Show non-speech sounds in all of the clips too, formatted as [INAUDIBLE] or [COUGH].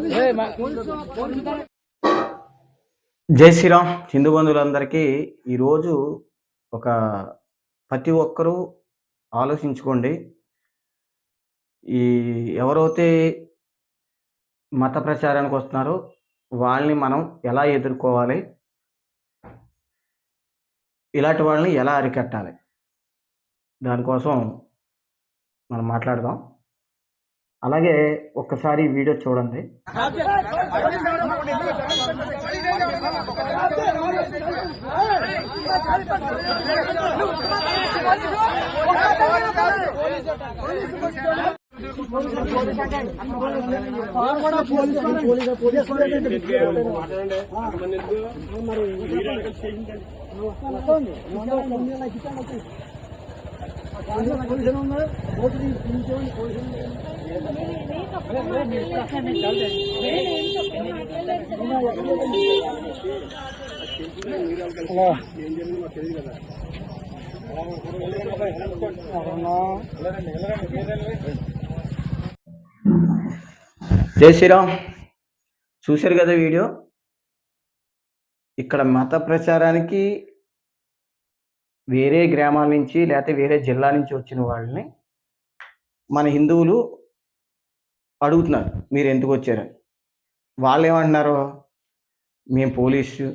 జై శ్రీరామ్ హిందూ బంధువులందరికీ ఈరోజు ఒక ప్రతి ఒక్కరూ ఆలోచించుకోండి. ఈ ఎవరైతే మత ప్రచారానికి వస్తున్నారో వాళ్ళని మనం ఎలా ఎదుర్కోవాలి? ఇలాంటి వాళ్ళని ఎలా అరికట్టాలి? దానికోసం మనం మాట్లాడదాం. అలాగే ఒక్కసారి వీడియో చూడండి. జై శ్రీరామ్. చూశారు కదా వీడియో? ఇక్కడ మత ప్రచారానికి వేరే గ్రామాల నుంచి లేకపోతే వేరే జిల్లా నుంచి వచ్చిన వాళ్ళని మన హిందువులు అడుగుతున్నారు మీరు ఎందుకు వచ్చారని వాళ్ళు ఏమంటున్నారు మేము పోలీసు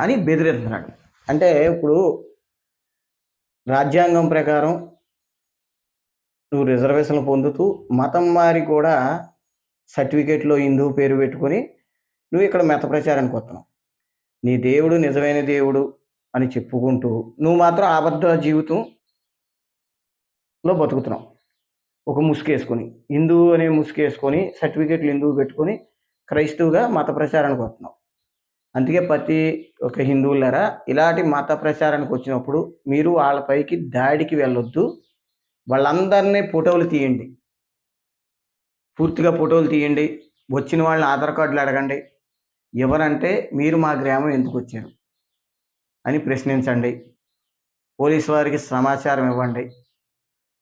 అని బెదిరిస్తున్నాడు అంటే ఇప్పుడు రాజ్యాంగం ప్రకారం నువ్వు రిజర్వేషన్లు పొందుతూ మతం మారి కూడా సర్టిఫికేట్లో హిందూ పేరు పెట్టుకొని నువ్వు ఇక్కడ మత ప్రచారానికి వస్తున్నావు. నీ దేవుడు నిజమైన దేవుడు అని చెప్పుకుంటూ నువ్వు మాత్రం అబద్ధ జీవితంలో బతుకుతున్నావు. ఒక ముసుకేసుకొని హిందూ అనే ముసుకేసుకొని సర్టిఫికేట్లు హిందువు పెట్టుకొని క్రైస్తవుగా మత ప్రచారానికి వస్తున్నావు. అందుకే ప్రతి ఒక హిందువులరా ఇలాంటి మత ప్రచారానికి వచ్చినప్పుడు మీరు వాళ్ళపైకి దాడికి వెళ్ళొద్దు. వాళ్ళందరినీ ఫోటోలు తీయండి. పూర్తిగా ఫోటోలు తీయండి. వచ్చిన వాళ్ళని ఆధార్ కార్డులు అడగండి. ఎవరంటే మీరు మా గ్రామం ఎందుకు వచ్చారు? అని ప్రశ్నించండి. పోలీసు వారికి సమాచారం ఇవ్వండి.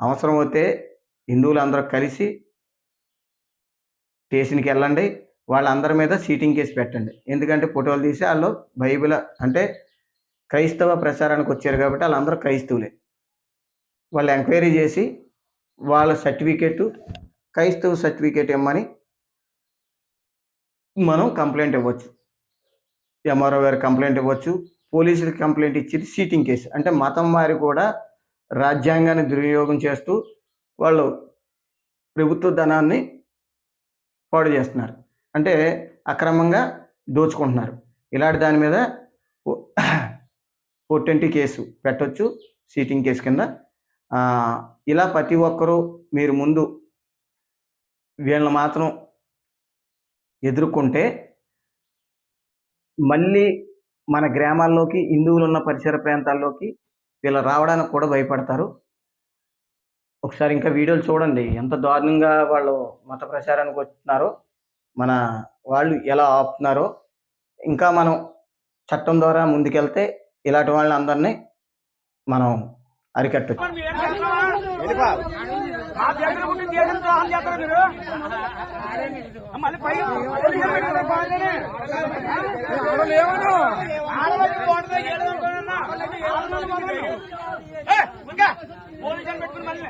అవసరమైతే హిందువులందరూ కలిసి స్టేషన్కి వెళ్ళండి. వాళ్ళందరి మీద సీటింగ్ కేసు పెట్టండి. ఎందుకంటే ఫోటోలు తీసి వాళ్ళు బైబిల్ అంటే క్రైస్తవ ప్రచారానికి వచ్చారు కాబట్టి వాళ్ళందరూ క్రైస్తవులే. వాళ్ళు ఎంక్వైరీ చేసి వాళ్ళ సర్టిఫికేట్ క్రైస్తవ సర్టిఫికేట్ ఇమ్మని మనం కంప్లైంట్ ఇవ్వచ్చు. ఎంఆర్ఓ గారు కంప్లైంట్ ఇవ్వచ్చు. పోలీసులకు కంప్లైంట్ ఇచ్చి సీటింగ్ కేసు. అంటే మతం వారి కూడా రాజ్యాంగాన్ని దుర్వినియోగం చేస్తూ వాళ్ళు ప్రభుత్వ ధనాన్ని పాడు చేస్తున్నారు. అంటే అక్రమంగా దోచుకుంటున్నారు. ఇలాంటి దాని మీద [CLEARS THROAT] ఫోర్ కేసు పెట్టొచ్చు సీటింగ్ కేసు కింద. ఇలా ప్రతి ఒక్కరూ మీరు ముందు వీళ్ళని మాత్రం ఎదుర్కొంటే మళ్ళీ మన గ్రామాల్లోకి హిందువులు ఉన్న పరిసర ప్రాంతాల్లోకి వీళ్ళు రావడానికి కూడా భయపడతారు. ఒకసారి ఇంకా వీడియోలు చూడండి. ఎంత దారుణంగా వాళ్ళు మత ప్రచారానికి వస్తున్నారో మన వాళ్ళు ఎలా ఆపుతున్నారో. ఇంకా మనం చట్టం ద్వారా ముందుకెళ్తే ఇలాంటి వాళ్ళని అందరినీ మనం అరికట్టచ్చు. ఆ దేశం పుట్టిన దేశం ద్రోహం చేస్తారు మీరు మళ్ళీ పై పోలీసులు పెట్టుకున్నారు బాగానే. ఆడవాళ్ళు ఏమను? ఆడవాళ్ళకి ఓటుతో ఏడు అనుకోనన్నా. ఆడవాళ్ళు మొదలు. ఏ, ఇంకా పోలీసులు పెట్టుకుని మళ్ళీ